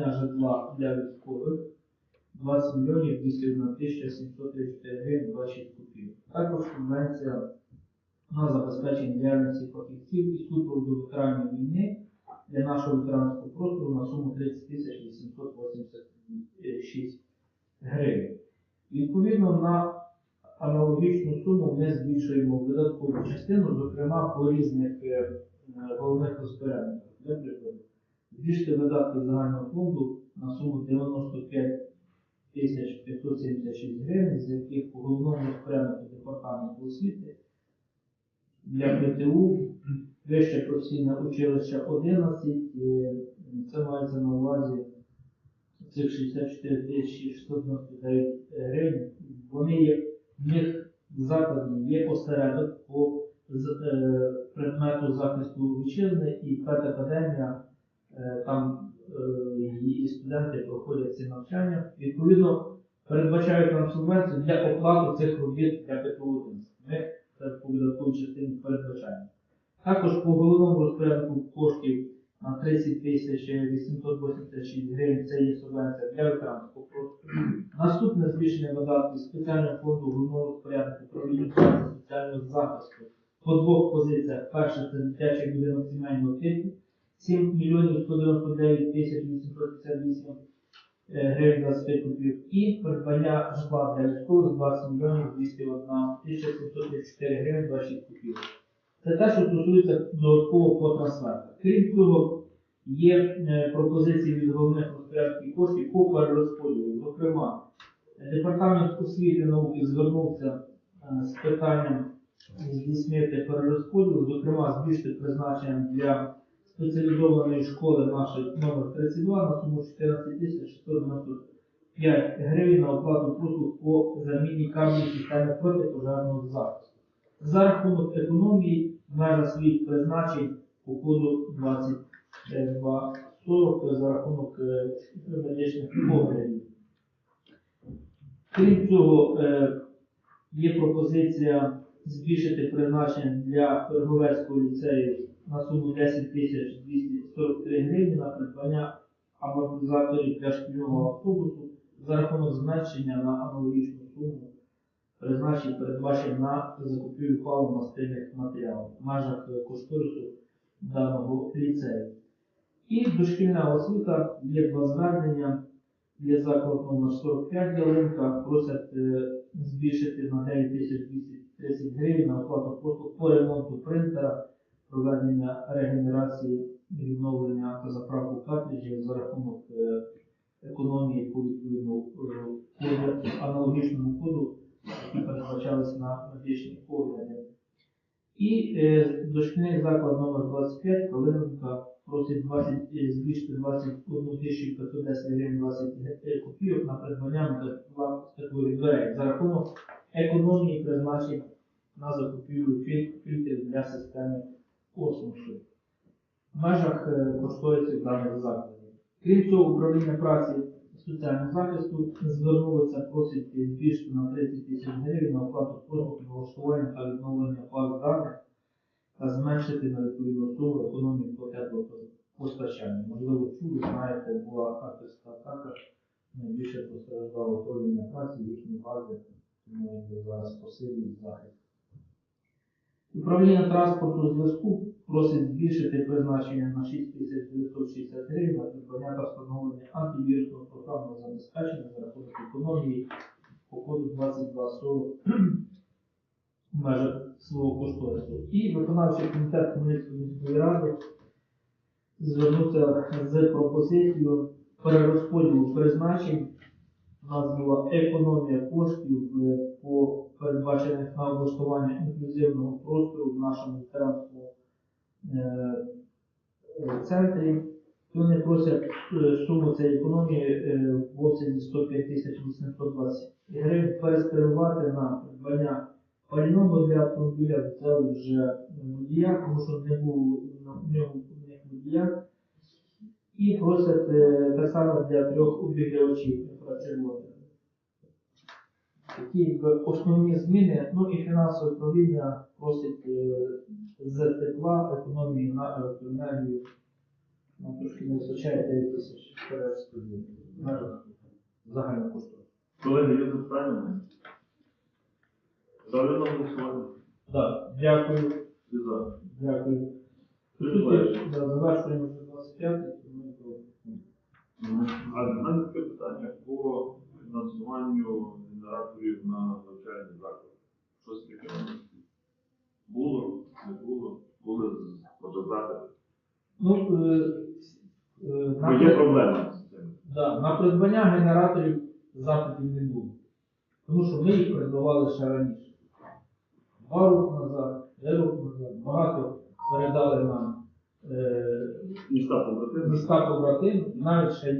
придбання житла для військових 20 мільйонів 201 тисяча 734 гривень 26 копійок. Також субвенція на забезпечення діяльності фахівців і супроводу ветеранів війни для нашого ветеранського простору на суму 30 тисяч 886 гривень. Відповідно на аналогічну суму ми збільшуємо видаткову частину, зокрема по різних е, головних розпорядниках. Прикладу, збільшити видатки загального фонду на суму 95 тисяч 576 гривень, з яких по головному розпоряднику департаменту освіти для ПТУ вище професійне училище 11, е, це мається на увазі цих 64 тисячі 699 гривень. Вони є, в них в закладі є осередок по е, предмету захисту вітчизни і педакадемія, там е, її студенти проходять ці навчання. Відповідно, передбачають нам субвенцію для оплати цих робіт для ПТУ. Ми це по видатковій частині передбачаємо. Також по головному розпорядку коштів на 30 тисяч 886 гривень це є субвенція для ветеранського. Наступне збільшення видатків спеціального фонду головного розпорядку управління соціального захисту по двох позиціях. Перше це дитячий будинок сімейного типу 7 мільйонів 199 тисяч 858 е, гривень 25 копійок і придбання житла для військових 20 мільйонів 201 тисяча 734 гривень 26 копійок. Це те, що стосується додатково по трансфертах. Крім цього, є е, пропозиції від головних розпорядків коштів по перерозподілу. Зокрема, департамент освіти науки звернувся е, з питанням здійснити перерозподіл, зокрема збільшити призначення для спеціалізованої школи нашої номер 32 на суму 14 695 гривень на оплату послуг по заміні кабелів системи протипожежного захисту. За рахунок економії в межах своїх призначень по коду 2240 за рахунок е, медичних оглядів. Крім цього, е, є пропозиція збільшити призначення для Перговецького ліцею на суму 10 243 гривні на придбання амортизаторів для шкільного автобусу за рахунок зменшення на аналогічну суму призначень передбачень на закупівлю паливно-мастильних матеріалів в межах кошторису даного ліцею. І дошкільна освіта є два звернення. Є заклад номер 45 Ялинка, просять е, збільшити на 9230 гривень на оплату послуг по ремонту принтера, проведення регенерації, відновлення та заправку картриджів за рахунок е, економії по відповідному е, аналогічному коду, які передбачалися на медичні огляди. І е, дошкільний заклад номер 25 Калинівка просить 20, е, збільшити 21 510 гривень 20 копійок на придбання такої дверей за рахунок економії призначень на закупівлю філь- фільтрів для системи космосу в межах е, даних закладів. Крім цього, управління праці соціального захисту звернулося, просить збільшити на 30 тисяч гривень на оплату послуг влаштування та відновлення баз даних та зменшити на відповідну суму економію по теплопостачанню. Можливо, чули, знаєте, була хакерська атака, найбільше постраждало управління праці, їхні бази, тому зараз посилюють захист. Управління транспорту зв'язку просить збільшити призначення на 6960 гривень придбання та встановлення антивірусного програмного забезпечення за рахунок економії по коду 2240 в межах свого кошторису. І виконавчий комітет Хмельницької міської ради звернувся з пропозицією перерозподілу призначень. У нас була економія коштів е, по передбачених на облаштування інклюзивного простору в нашому ветеранському е, центрі. Вони просять е, суму цієї економії в обсязі 105 820 гривень переспрямувати на придбання пального для автомобіля. Це вже водія, тому що не було в нього водія. І просять е, так само для трьох обігрівачів інфрачервоних. Такі основні зміни, ну і фінансове управління просить е, з тепла економії на електроенергію Нам трошки не вистачає 9 тисяч загального кошту. Колеги, є запитання? Ставлю на голосування. Так, дякую. Дякую. Завершуємо 25 тому то А таке питання по фінансуванню генераторів на навчальний заклад. Щось таке було, не було, були може. Ну, е, е, Бо є на, проблема з цим. да, на придбання генераторів запитів не було. Тому що ми їх придбавали ще раніше. Два роки назад, три роки назад, багато передали нам Міста побратими. міста побратим, навіть ще